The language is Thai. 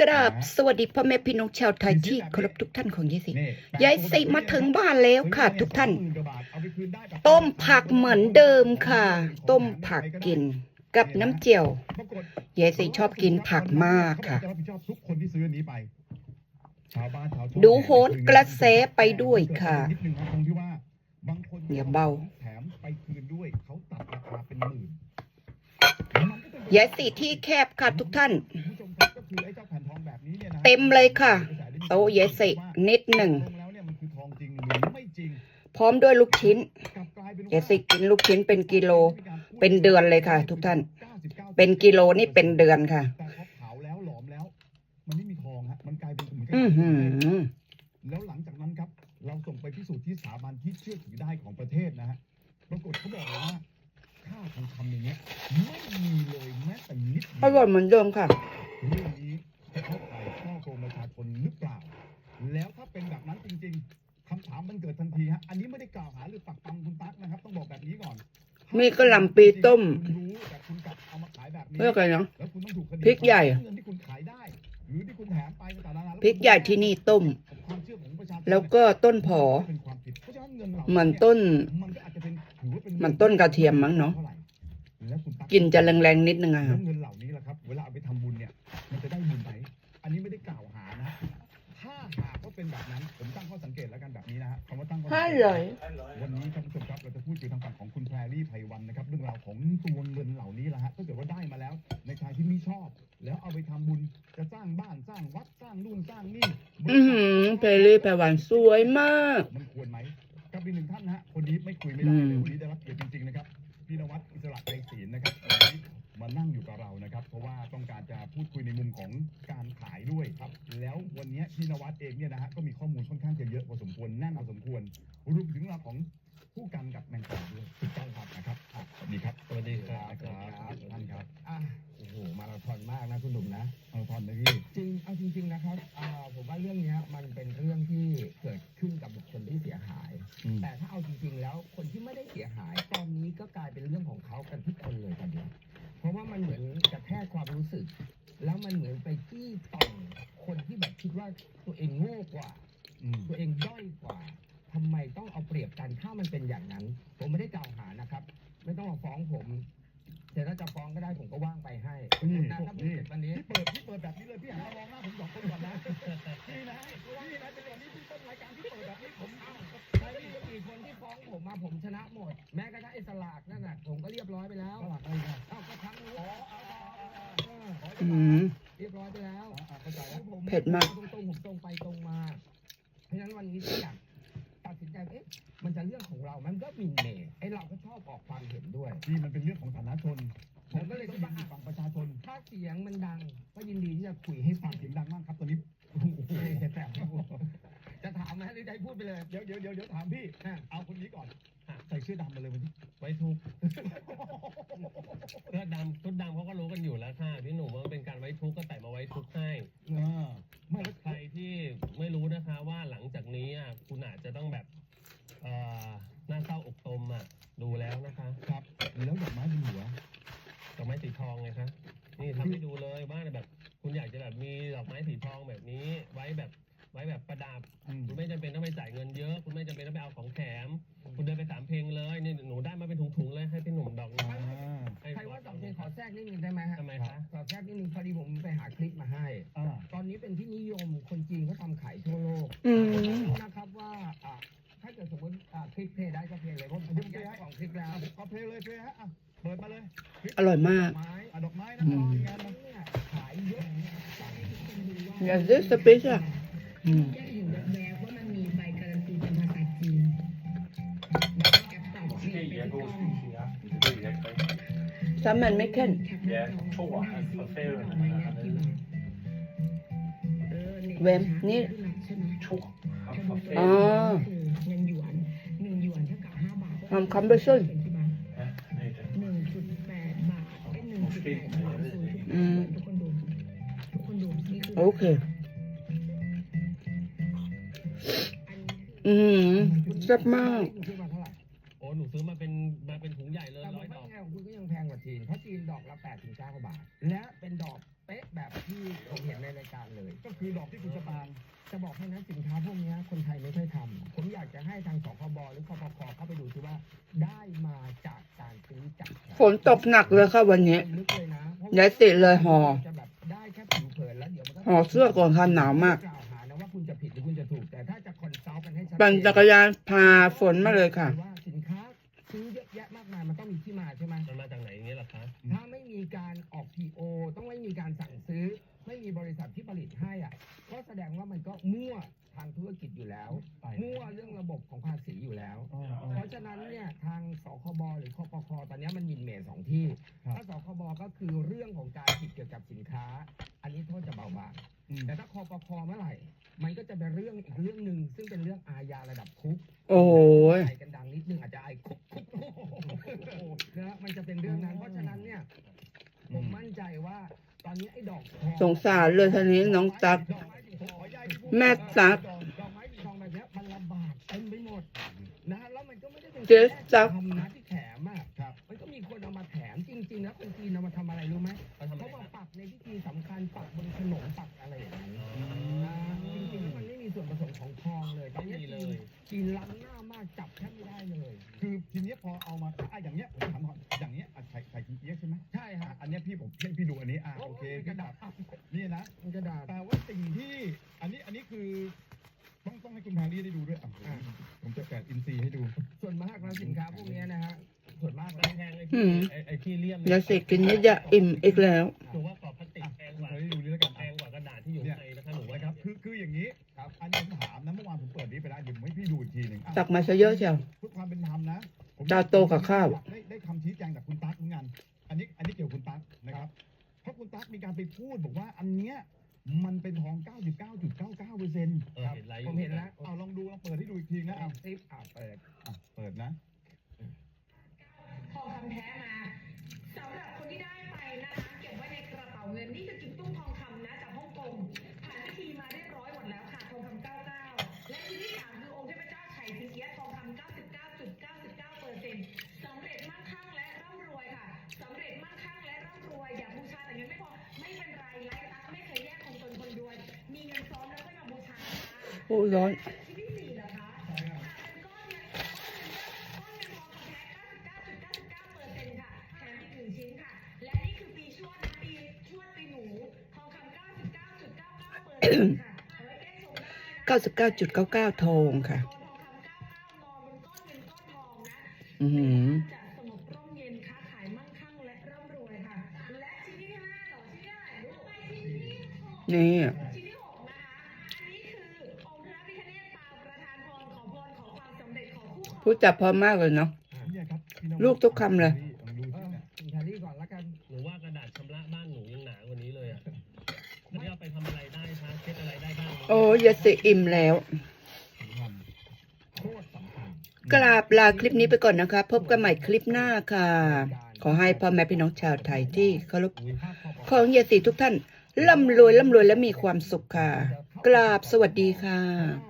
กราบสวัสดีพ่อแม่พี่น้องชาวไทยที่เคารพทุกท่านของยายสิยายสิมาถึงบ้านแล้วค่ะ ทุกท่าน ต้มผักเหมือนเดิมค่ะ ต้มผักกินกับน้ำเจียวยายสิชอบกินผักมากค่ะรับผิดชอบทุกคนที่ซื้ออันนี้ไปชาวบ้านชาวช่องดูโหนกระแสไปด้วยค่ะนิดนึงครับตรงที่ว่าบางคนอย่าเบาแถมไปคืนด้วยเขาตัดราคาเป็นหมื่นยายสิที่แคบค่ะทุกท่าน เนี่ยนะเต็มเลยค่ะ โต๊ะยายสินิดหนึ่งตกลแล้วเนี่ยมันคือทองจริงหรือไม่จริงพร้อมด้วยลูกชิ้นกลับกลายเป็นยายสิกินลูกชิ้นเป็นกิโล เป็นเดือนเลยค่ะ ทุกท่าน เป็นกิโลนี่เป็นเดือนค่ะแต่พอเผาแล้วหลอมแล้วมันไม่มีทองฮะมันกลายเป็นเหมือนกับอือหือแล้วหลังจากนั้นครับ เราส่งไปพิสูจน์ที่สถาบันที่เชื่อถือได้ของประเทศนะฮะปรากฏเขาบอกเลยว่าค่าทองคำอย่างเงี้ยไม่มีเลยแม้แต่นิดเดีอร่อยเหมือนเดิมค่ะเรื่องนี้ หาหรือปักปั๊มคุณตั๊กนะครับ ต้องบอกแบบนี้ก่อนมีกะหล่ำปีต้มคุณรู้แต่คุณกลับเอามาขายแบบนี้เรียกอะไรเนาะแล้วคุณต้องถูกคดีพริกใหญ่ เงินที่คุณขายได้ หรือที่คุณแถมไปต่างๆนานาพริกใหญ่ที่นี่ต้ม ความเชื่อของประชาชนแล้วก็ต้นผอ เป็นความผิดเพราะฉะนั้นเงินเหล่าเหมือนต้น มันก็อาจจะเป็นถือว่าเป็นเหมือนต้นกระเทียมมั้งเนอะท่ไหร่แล้วคุณตั๊กินจะแรงๆนิดนึงอะแล้ค่ะวเงินเหล่านี้ล่ะครับ เวลาเอาไปทำบุญเนี่ย มันจะได้บุญไหมอันนี้ไม่ได้กล่าวหานะ ถ้าหากว่าเป็นแบบนั้น ผมตั้งข้อสังเกตแล้วกันแบบนี้นะฮะคำว่าตั้งข้อสังเกต วันนี้ท่านผู้ชมครับเราจะพูดคุยทางฝั่งของคุณแพรรี่ไพวันนะครับเรื่องราวของตัวเงินเหล่านี้แหละฮะถ้าเกิดว่าได้มาแล้ว ในทางที่ไม่ชอบ แล้วเอาไปทำบุญจะสร้างบ้านสร้างวัดสร้างนู่นสร้างนี่อือหือเพลลี่แปลหวานสวยมาก มันควรไหมกับอีกหนึ่งท่านนะฮะคนนี้ไม่คุยไม่ได้เลยอืมวันนี้ได้รับเกียรติจริงๆนะครับพี่นวัดอิสระไกรศรีนะครับวันนี้มานั่งอยู่กับเรานะครับ เพราะว่าต้องการจะพูดคุยในมุมของการขายด้วยครับ แล้ววันนี้พี่นวัดเองเนี่ยนะฮะก็มีข้อมูลค่อนข้างจะเยอะพอสมควรแน่นพอสมควร กันทุกคนเลยตอนนี้เพราะว่ามันเหมือนกระแทกความรู้สึก แล้วมันเหมือนไปจี้ต่องคนที่แบบคิดว่าตัวเองโง่กว่าอืมตัวเองด้อยกว่าทำไมต้องเอาเปรียบกันถ้ามันเป็นอย่างนั้น ผมไม่ได้กล่าวหานะครับ ไม่ต้องมาฟ้องผมแต่ถ้าจะฟ้องก็ได้ผมก็ว่างไปให้นี่นะถ้าผมนี่เสร็จวันนี้พี่เปิดพี่เปิดแบบนี้ อ๋ออ๋ออืมเรียบร้อยไปแล้วอ่าเข้าใจแล้วผมเผ็ดมากตรงๆผมตรงไปตรงมา เพราะฉะนั้นวันนี้ที่อยากตัดสินใจเอ๊ะมันจะเรื่องของเรา มันก็หมินเมย์ไอ้เราก็ชอบออกความเห็นด้วยที่มันเป็นเรื่องของฐานะชนผมก็เลยคิดว่าต้องฟังประชาชน ถ้าเสียงมันดัง ก็ยินดีที่จะคุยให้ฟัฟังงเสียงดังมากครับตอนนี้โอ้โหแต่จะถามไหมหรือจะให้พูดไปเลย เดี๋ยวเดี๋ยวเดี๋ยวเดี๋ยวถามพี่อะเอาคนนี้ก่อน ดอกไม้สีทองแบบนี้ ไว้แบบไว้แบบประดับ อืม คุณไม่จำเป็นต้องไปจ่ายเงินเยอะ คุณไม่จำเป็นต้องไปเอาของแถม คุณเดินไปสามเพลงเลยนี่หนูได้มาเป็นถุงๆเลยให้พี่หนุ่มดอกหนึงอ่า ให้ใครว่าสองเพลงขอแทรกนิดนึงได้ไหมฮะทำไมคะ ขอแทรกนิดนึงพอดีผมไปหาคลิปมาให้ อ่า ตอนนี้เป็นที่นิยมคนจีนเขาทำขายทั่วโลกอืม นะครับว่าอะถ้าเกิดสมมติอะคลิปเพลย์ได้ก็เพลย์เลยเพราะผมแยกของคลิปแล้วอะเอาเพลงเลยเพลงฮะอะเปิดมาเลยอร่อยมาก ไม้ อืมจะเห็นแบบแบบว่ามันมีใบการันตีเป็นภาษาจีนแล้วก็แอปตัดจีนเป็นกล้อง Salmon Macken ชักหน้าจอว่าหาซื้อดอกไม้แรกที่ว่าเออเน็ตเว็บนี่ใช่ไหมอ๋อคือเงินหยวนหนึ่งหยวนเท่ากับห้าบาททำคำไปซึ่งเป็น โอเคอันนี้คืออืมแซ่บมากคุณซื้อมาเท่าไหร่โอ้หนูซื้อมาเป็นมาเป็นถุงใหญ่เลยแต่ร้ว่าอยดไม่อกไงของคุณก็ยังแพงกว่าจีน เพราะจีนดอกละแปดถึงเก้าบาท และเป็นดอกเป๊ะแบบที่ผมผมเห็นในรายการเลย ก็คือดอกที่คุณสตางค์จะบอกให้นะสินค้าพวกเนี้ยคนไทยไม่ค่อยทำผมอยากจะให้ทางสคบหรือคปคเข้าไปดูซิว่าได้มาจากการซื้อจากใคร ฝนตกหนักเลยค่ะวันนี้ลึกเลยนะเพราะย้ายสิเลยห่อจะแบบได้แค่ผิวเผิ นแล้วเดี๋ยวมันก็ห่อเสื้อก่อนค่ะหนาวมาก กล่าวหานะว่าคุณจะผิดหรือคุณจะถูก แต่ถ้าจะคอนซัลท์กันให้ชัดเจนปั่นจักรยานพาฝนมาเลยค่ะ ว่าสินค้าซื้อเยอะแยะมากมายมันต้องมีที่มาใช่ไหม มันมาจากไหนอย่างเงี้ยเหรอคะถ้าไม่มีการออก PO ต้องไม่มีการสั่งซื้อ ไม่มีบริษัทที่ผลิตให้อะ ก็แสดงว่ามันก็มั่วทางธุรกิจอยู่แล้ว มั่วเรื่องระบบของภาษีอยู่แล้ว เพราะฉะนั้นเนี่ยทางสคบหรือคปคตอนนี้มันหมินเหม่สองที่ครับถ้าสคบก็คือเรื่องของการผิดเกี่ยวกับสินค้า อันนี้โทษจะเบาบางอืม แต่ถ้าคปคเมื่อไหร่ มันก็จะเป็นเรื่องอีกเรื่องหนึ่งซึ่งเป็นเรื่องอาญาระดับคุก โอ้ยใส่กันดังนิดนึงอาจจะไอ้คุกคุกโอ้โหนะฮะมันจะเป็นเรื่องนั้น เพราะฉะนั้นเนี่ย ผมมั่นใจว่า ตอนนี้ไอ้ดอกทองสงสารเลยทีนี้น้องตั๊กดอกไม้สีทองแม่ตั๊กดอกไม้สีทองแบบเนี้ยมันระบาดเต็มไปหมดนะฮะแล้วมันก็ไม่ได้เป็นเจ๊ตั๊กทำนะที่แริงๆแล้วคนจีนเอามาทำอะไรรู้ไหมเขาทำอะไรเขาคมารับปักในพิธีสำคัญปักบนขนมปักอะไรอย่างนี้นะจริงๆแล้วมันไม่มีส่วนผสมของทองเลยตอนไม่นี้มีเลจีนยจีนล้ำหน้ามากจับแทบไม่ได้เลย คือทีเนี้ยพอเอามาอะอย่างเนี้ยผมถามก่อนอย่างเนี้ยอะไข่ไข่คุณเอี๊ยะใช่ไหมใช่ฮะอะอันเนี้ยพี่ผมพี่พี่ดูอันนี้อะโอเคกพี่ระตัดาดษนี่ อ้ที่เลี่ยมยาสิกินเยอะๆอิ่มอีกแล้วหนูว่ากรอบพลาสติกอะแพงคุณกว่าแพรรี่ดูนี่แล้วกันแพอะงกว่ากระดาษที่อยู่ข้างในนะคะหนูว่านะครับคือคืออย่างนี้ครับอันนี้ผมถามนะเมื่อวานผมเปิดนี้ไปแล้วเดี๋ยวผมให้พี่ดูอีกทีหนึ่งอะตักมาซะเยอะเชียว เพื่อความเป็นธรรมนะผมตาโตกับข้าว ได้ได้คำชี้แจงจากคุณตั๊กเหมือนกันอันนี้อันนี้เกี่ยวกับคุณตั๊กนะครับเพราะคุณตั๊กมีการไปพูดบอกว่าอันเนี้ยมันเป็นทอง 99.99เปอร์เซ็นต์เออเห็นไรอผยู่มเห็นแล้วเอาลองดูลองเปิดให้ดูอีกทีนะเอาเอาคลิปอะเปิดอะเปิดนะทองคำแท้ นูทองคำ99.99เปอร์เซ็นต์ค่ะเก้ชมได้นะ99.99ทองค่ะทองคำ99นอนบนก้อนเก้อนทองนะอือหือจะสงบร่ย พูดจับพอมากเลยเนาะเนี่ยครับพี่น้องลูกทุกคำเลยลองดูเอสิอเนี่ยคุณแพรรี่ก่อนละกันหนูว่ากระดาษชำระบ้านหนูยังหนากว่านี้เลยอะอันนี้เอาไปทำอะไรได้คะเช็ดอะไรได้บ้างโอ้ยาสิอิ่มแล้วสำคัญโคตรสำคัญกราบลาคลิปนี้ไปก่อนนะคะ พบกันใหม่คลิปหน้าค่ะ ขอให้พ่อแม่พี่น้องชาวไทยที่เคารพอุ้ยภาพคอปของยาสีทุกท่านร่ำรวยร่ำรวยและมีความสุขค่ะ กราบสวัสดีค่ะอ่า